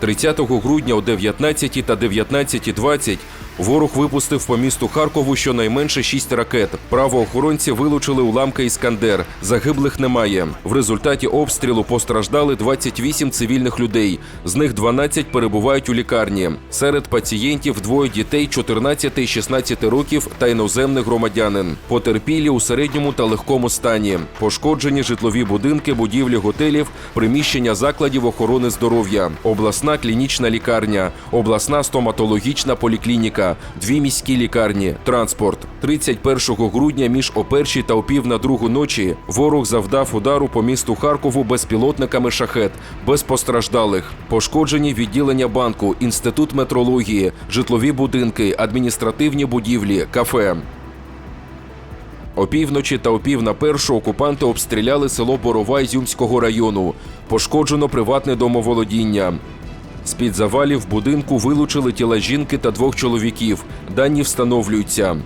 30 грудня о 19 та 19.20 ворог випустив по місту Харкову щонайменше 6 ракет. Правоохоронці вилучили уламки Іскандер. Загиблих немає. В результаті обстрілу постраждали 28 цивільних людей. З них 12 перебувають у лікарні. Серед пацієнтів двоє дітей 14 і 16 років та іноземний громадянин. Потерпілі у середньому та легкому стані. Пошкоджені житлові будинки, будівлі готелів, приміщення закладів охорони здоров'я, обласна клінічна лікарня, обласна стоматологічна поліклініка, дві міські лікарні, транспорт. 31 грудня між о першій та о пів на другу ночі ворог завдав удару по місту Харкову безпілотниками шахет, без постраждалих. Пошкоджені відділення банку, інститут метрології, житлові будинки, адміністративні будівлі, кафе. Опівночі та опів на першу окупанти обстріляли село Борова Ізюмського району. Пошкоджено приватне домоволодіння. З-під завалів будинку вилучили тіла жінки та двох чоловіків. Дані встановлюються.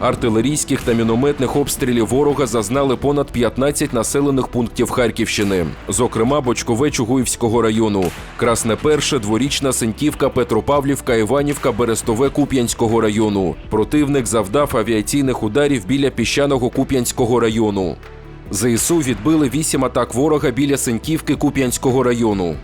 Артилерійських та мінометних обстрілів ворога зазнали понад 15 населених пунктів Харківщини, зокрема Бочкове Чугуївського району, Красне Перше, Дворічна Синьківка, Петропавлівка, Іванівка, Берестове Куп'янського району. Противник завдав авіаційних ударів біля піщаного Куп'янського району. ЗСУ відбили вісім атак ворога біля Синьківки Куп'янського району.